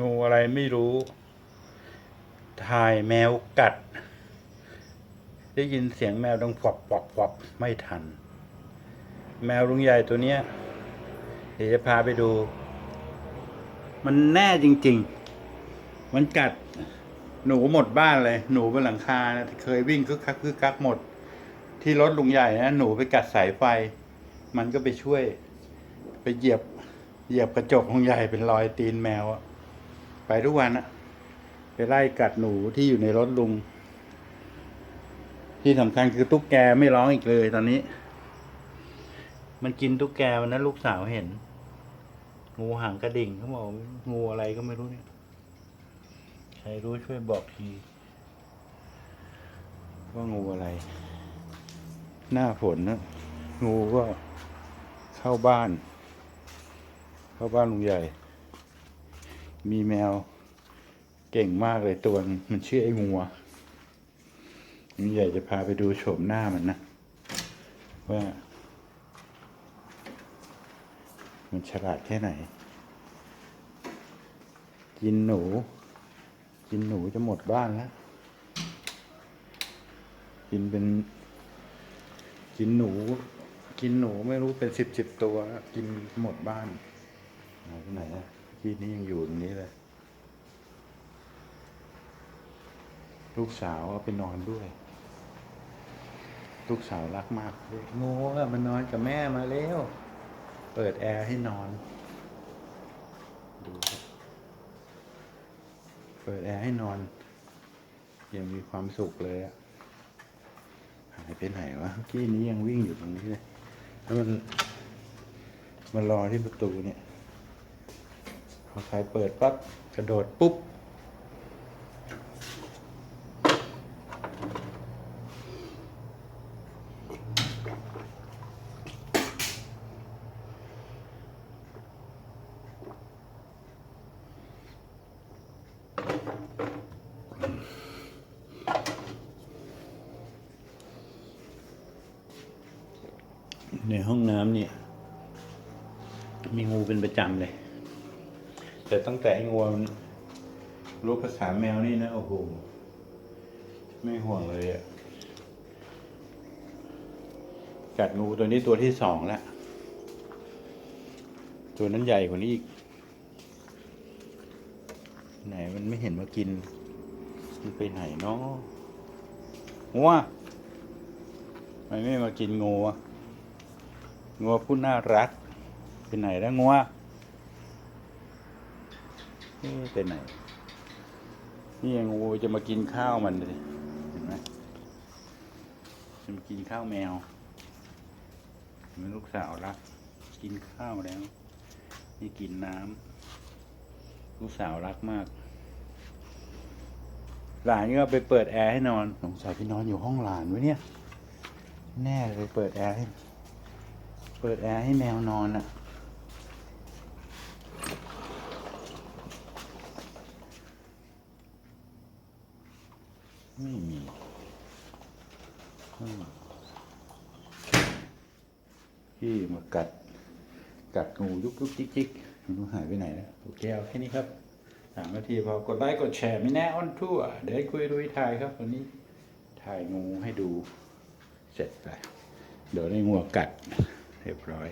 งูอะไรไม่รู้ ถ่ายแมวกัด ได้ยินเสียงแมวดังฟอบฟอบฟอบไม่ทัน แมวลุงใหญ่ตัวเนี้ย เดี๋ยวจะพาไปดู มันแน่จริง ๆ มันกัดหนูหมดบ้านเลย หนูบนหลังคานะเคยวิ่งคึกคักคึกคักหมด ที่รถลุงใหญ่นะหนูไปกัดสายไฟ มันก็ไปช่วย ไปเหยียบ เหยียบกระจกลุงใหญ่เป็นรอยตีนแมวอะ ไปทุกวันอะไปไล่กัดหนูที่อยู่ในรถลุง ที่สำคัญคือตุ๊กแกไม่ร้องอีกเลยตอนนี้ มันกินตุ๊กแกวันนั้นลูกสาวเห็น งูหางกระดิ่งเขาบอกงูอะไรก็ไม่รู้เนี่ยใครรู้ช่วยบอกที ว่างูอะไร หน้าฝนนะงูก็เข้าบ้าน เข้าบ้านลุงใหญ่ มีแมวเก่งมากเลยตัวมันชื่อไอ้งัวลุงใหญ่จะพาไปดูโฉมหน้ามันนะ ว่า มันฉลาดแค่ไหน กินหนู กินหนูจะหมดบ้านแล้ว กินเป็น กินหนู กินหนูไม่รู้เป็นสิบสิบตัว กินหมดบ้าน ที่นี้ยังอยู่ตรงนี้เลย ลูกสาวเอาไปนอนด้วย ลูกสาวรักมากเลยโง่อะมันนอนกับแม่มาแล้วเปิดแอร์ให้นอน ดูครับเปิดแอร์ให้นอน ยังมีความสุขเลยอะหายไปไหนวะเมื่อกี้นี้ยังวิ่งอยู่ตรงนี้เลย แล้วมันมารอที่ประตูเนี่ย พอใครเปิดปั๊บกระโดดปุ๊บ ในห้องน้ำเนี่ย มีงูเป็นประจำเลย แต่ตั้งแต่ไอ้งูมันรู้ภาษาแมวนี่นะ โอ้โห ไม่ห่วงเลยอะกัดงูตัวนี้ตัวที่สองแล้ว ตัวนั้นใหญ่กว่านี้อีก ไหนมันไม่เห็นมากิน มันไปไหนเนาะงัวทำไมไม่มากินงูงัวผู้น่ารักไปไหนแล้วงัว เอ๊ะไปไหน นี่ไงงูจะมากินข้าวมันเลยเห็นไหมจะมากินข้าวแมวเห็นไหมลูกสาวรัก กินข้าวแล้วนี่กินน้ำลูกสาวรักมาก หลานก็ไปเปิดแอร์ให้นอนสงสัยไปนอนอยู่ห้องหลานไว้เนี่ย แน่เลยเปิดแอร์ให้เปิดแอร์ให้แมวนอนอะ่ะ ไม่มีพี่มากัด กัดงูยุกยุกจิกจิกม่รู้หายไปไหนแล้วโอเคเอาแค่นี้ครับสามนาทีพอกดไลค์กดแชร์ไม่แน่ออนทั่ว เดี๋ยวให้คุยรุยถ่ายครับ วันนี้ถ่ายงูให้ดู เสร็จไปเดี๋ยวได้งัวกัด เรียบร้อย